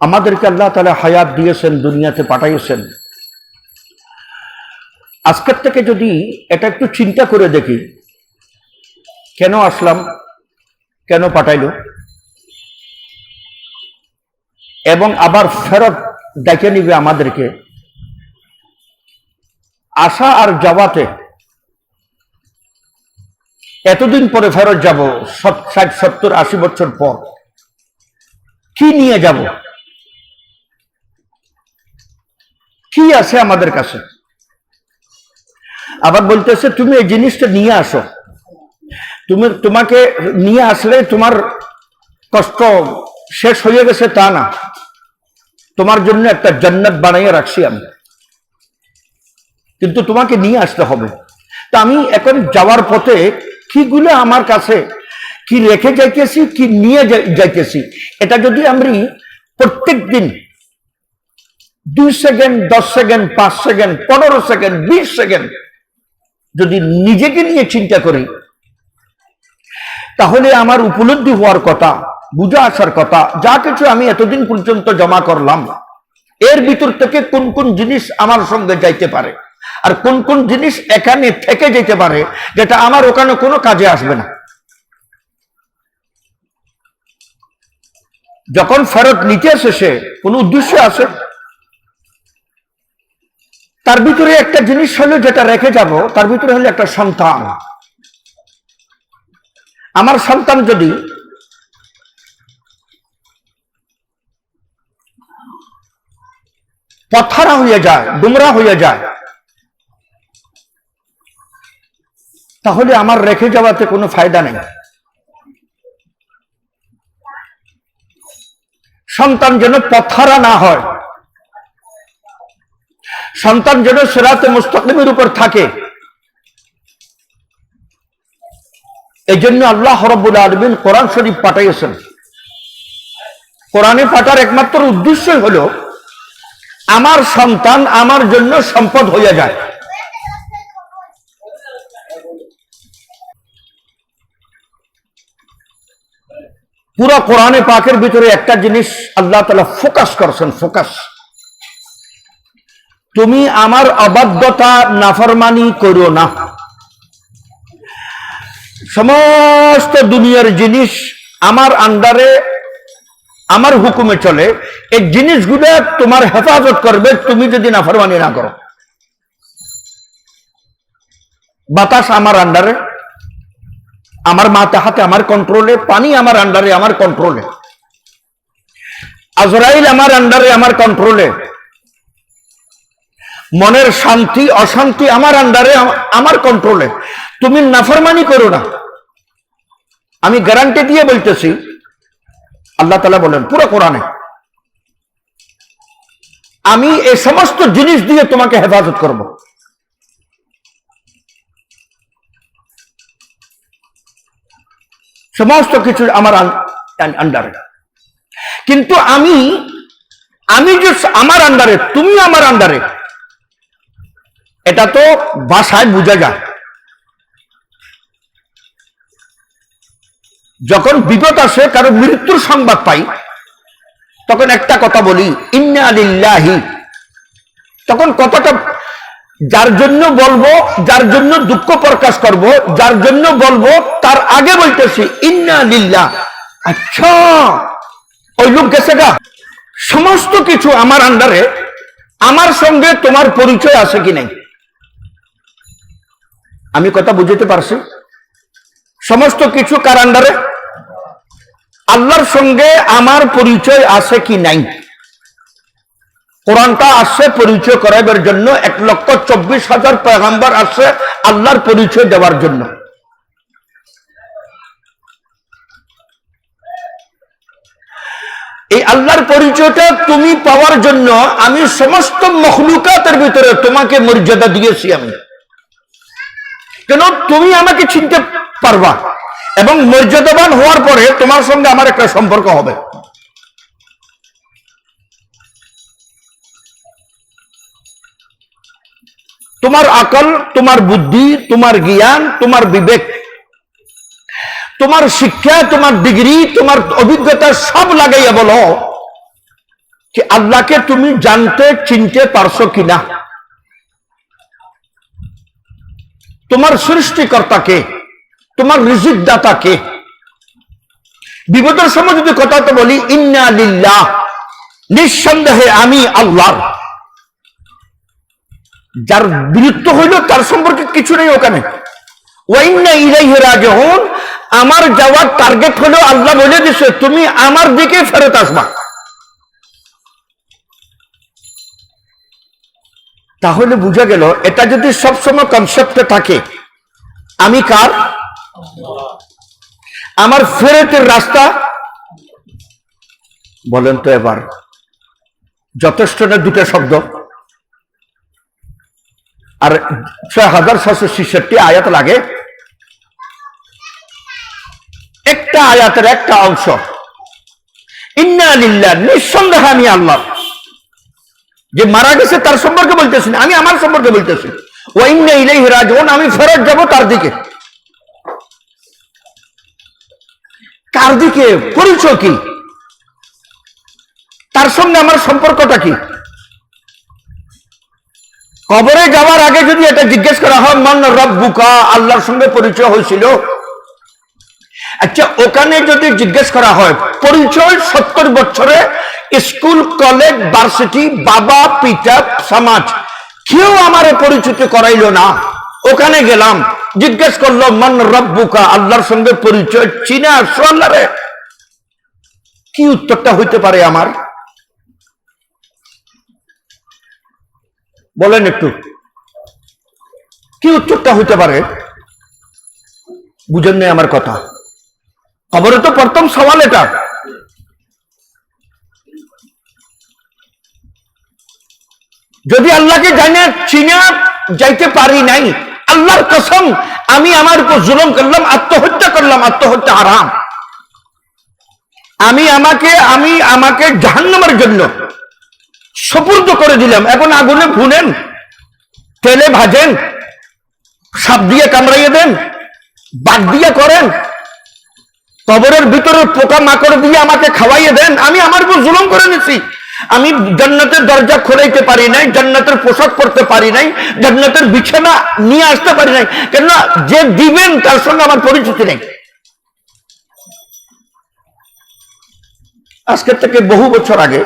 আমাদেরকে আল্লাহ তালা হায়াত দিয়েছেন, দুনিয়াতে পাঠাইয়েছেন। আজকের থেকে যদি এটা একটু চিন্তা করে দেখি, কেন আসলাম, কেন পাঠাইলো, এবং আবার ফেরত ডেকে নিবে আমাদেরকে, আসা আর যাওয়াতে এতদিন পরে ফেরত যাব ষাট, সত্তর, আশি বছর পর, কি নিয়ে যাব? আছে আমাদের কাছে। আবার বলতেছে, তুমি এই জিনিসটা নিয়ে আসো। তুমি, তোমাকে নিয়ে আসলে তোমার কষ্ট শেষ হয়ে গেছে তা না। তোমার জন্য একটা জান্নাত বানাইয়ে রাখছি আমি। কিন্তু তোমাকে নিয়ে আসতে হবে। তা আমি এখন যাওয়ার পথে কিগুলো আমার কাছে, কি রেখে যাইতেছি, কি নিয়ে যাই- যাইতেছি, এটা যদি আমি প্রত্যেক দিন দুই সেকেন্ড, দশ সেকেন্ড, পাঁচ সেকেন্ড, পনেরো সেকেন্ড, বিশ সেকেন্ড। যদি নিজেকে নিয়ে চিন্তা করি, তাহলে আমার উপলব্ধি হওয়ার কথা, বুঝে আসার কথা, যা কিছু আমি এতদিন পর্যন্ত জমা করলাম, এর ভিতর থেকে কোন কোন জিনিস আমার সঙ্গে যাইতে পারে? আর কোন কোন জিনিস এখানে থেকে যেতে পারে, যেটা আমার ওখানে কোনো কাজে আসবে না? যখন ফেরত নিতে আসে সে কোন উদ্দেশ্য আছে? তার ভিতরে একটা জিনিস হলো যেটা রেখে যাব, তার ভিতরে হলো একটা সন্তান। আমার সন্তান যদি পথারা হয়ে যায়, ডুমরা হয়ে যায়, তাহলে আমার রেখে যাওয়াতে কোনো ফায়দা নেই। সন্তান যেন পথারা না হয়। সন্তান যেন সেরাতে মুস্তাকিমের উপর থাকে। এই জন্য আল্লাহ রব্বুল আলমিন কোরআন শরীফ পাঠাইয়েছেন। কোরআনে পাঠার একমাত্র উদ্দেশ্যই হলো, আমার সন্তান আমার জন্য সম্পদ হয়ে যায়। পুরো কোরআনে পাকের ভিতরে একটা জিনিস আল্লাহ তালা ফোকাস করছেন, ফোকাস। তুমি আমার অবাধ্যতা নাফরমানি করো না। সমস্ত দুনিয়ার জিনিস আমার আন্ডারে, আমার হুকুমে চলে। এই জিনিসগুলো তোমার হেফাজত করবে, তুমি যদি নাফরমানি না করো। বাতাস আমার আন্ডারে, আমার মাথা হাতে আমার কন্ট্রোলে পানি আমার আন্ডারে, আমার কন্ট্রোলে আজরাইল আমার আন্ডারে, আমার কন্ট্রোলে মনের শান্তি, অশান্তি আমার আন্ডারে আমার কন্ট্রোলে তুমি নাফরমানি করো না। আমি গ্যারান্টি দিয়ে বলতেছি, আল্লাহ তালা বলেন, পুরো কোরআনে। আমি এই সমস্ত জিনিস দিয়ে তোমাকে হেফাজত করব। সমস্ত কিছু আমার আন্ডারে। কিন্তু আমি আমি যে আমার আন্ডারে, তুমি আমার আন্ডারে এটা তো ভাষায় বোঝা যায়। যখন বিপদ আসে, কারও মৃত্যুর সংবাদ পাই, তখন একটা কথা বলি, ইন্না আলিল্লাহি তখন কথাটা যার জন্য বলব, যার জন্য দুঃখ প্রকাশ করব, যার জন্য বলব, তার আগে বলতেছি, ইন্না লিল্লাহ। আচ্ছা ওই লোক গেছে গা। সমস্ত কিছু আমার আন্ডারে, আমার সঙ্গে তোমার পরিচয় আছে কি নাই? আমি কথা বুঝতে পারছি? সমস্ত কিছু কার আন্ডারে আল্লাহর সঙ্গে আমার পরিচয় আছে কি নাই? কোরআনটা আসছে, পরিচয় করাবার জন্য এক লক্ষ চব্বিশ হাজার পেগাম্বার আসছে আল্লাহর পরিচয় দেওয়ার জন্য। এই আল্লাহর পরিচয়টা তুমি পাওয়ার জন্য আমি সমস্ত মখলুকাতের ভিতরে তোমাকে মর্যাদা দিয়েছি আমি। কেন তুমি আমাকে চিনতে পারবা? এবং মর্যাদাবান হওয়ার পরে তোমার সঙ্গে আমার একটা সম্পর্ক হবে। তোমার আকল, তোমার বুদ্ধি, তোমার জ্ঞান, তোমার বিবেক, তোমার শিক্ষা, তোমার ডিগ্রি, তোমার অভিজ্ঞতা সব লাগাইয়া বলো যে আল্লাহকে তুমি জানতে, চিনতে পারছ কিনা। তোমার সৃষ্টিকর্তা কে তোমার রিজিক দাতাকে বিপদের সময় যদি কথা তো বলি, ইন্না লিল্লাহ নিঃসন্দেহে আমি আল্লাহর। যার বিরুদ্ধ হইল, তার সম্পর্কে কিছু নেই ওখানে। আমার যাওয়ার টার্গেট হলো আল্লাহ বলে দিছে, তুমি আমার দিকে ফেরত আসবা। তাহলে বুঝা গেল, এটা যদি সবসময় কনসেপ্টে থাকে, আমি কার? আমার ফেরতের রাস্তা? বলেন তো এবার, যথেষ্ট না দুটো শব্দ? আর ছয় হাজার ছশো ছেষট্টি আয়াত লাগে। একটা আয়াতের একটা অংশ, ইন্না নিঃসন্দেহে আমি আল্লাহ। যে মারা গেছে তার সম্পর্কে বলতেছি আমি আমার সম্পর্কে বলতেছি। ও ইন্না ইলাইহি রাজিউন, আমি ফেরত যাব তার দিকে। কার দিকে? পরিচয় কি? তার সঙ্গে আমার সম্পর্কটা কি? কবরে যাওয়ার আগে যদি এটা জিজ্ঞেস করা হয়, মান রব্বুকা, আল্লাহর সঙ্গে পরিচয় হয়েছিল? আচ্ছা ওখানে যদি জিজ্ঞেস করা হয়, পরিচয় সত্তর বছরে স্কুল, কলেজ, ভার্সিটি, বাবা, পিতা, সমাজ। কেউ আমার পরিচিত করাইলো না। ওখানে গেলাম, জিজ্ঞেস করল, মান রব্বুকা? আল্লাহর সঙ্গে পরিচয় চিনে আসছো আল্লাহরে? কি উত্তরটা হইতে পারে আমার? বলেন একটু। কি উত্তরটা হইতে পারে? বুঝেন নাই আমার কথা। খবরে তো প্রথম সওয়াল এটা। যদি আল্লাহকে জানে, চিনা যাইতে পারি নাই, আল্লাহর কসম, আমি আমার উপর জুলুম করলাম, আত্মহত্যা করলাম, আত্মহত্যা আরাম আমি আমাকে আমি আমাকে জাহান্নামের জন্য সপূর্দ করে দিলাম। এখন আগুনে ভুনেন, তেলে ভাজেন, সাপ দিয়ে কামড়াইয়ে দেন বাদ দিয়ে করেন, কবরের ভিতরে পোকা মাকড় দিয়ে আমাকে খাওয়াইয়ে দেন, আমি আমার উপর জুলুম করে নিছি। আমি জান্নাতের দরজা খোলাইতে পারি নাই, জান্নাতের পোশাক করতে পারি নাই, জান্নাতের বিছানা নিয়ে আসতে পারি নাই কেন যে দিবেন তার সঙ্গে আমার পরিচিতি নেই। আজকের থেকে বহু বছর আগে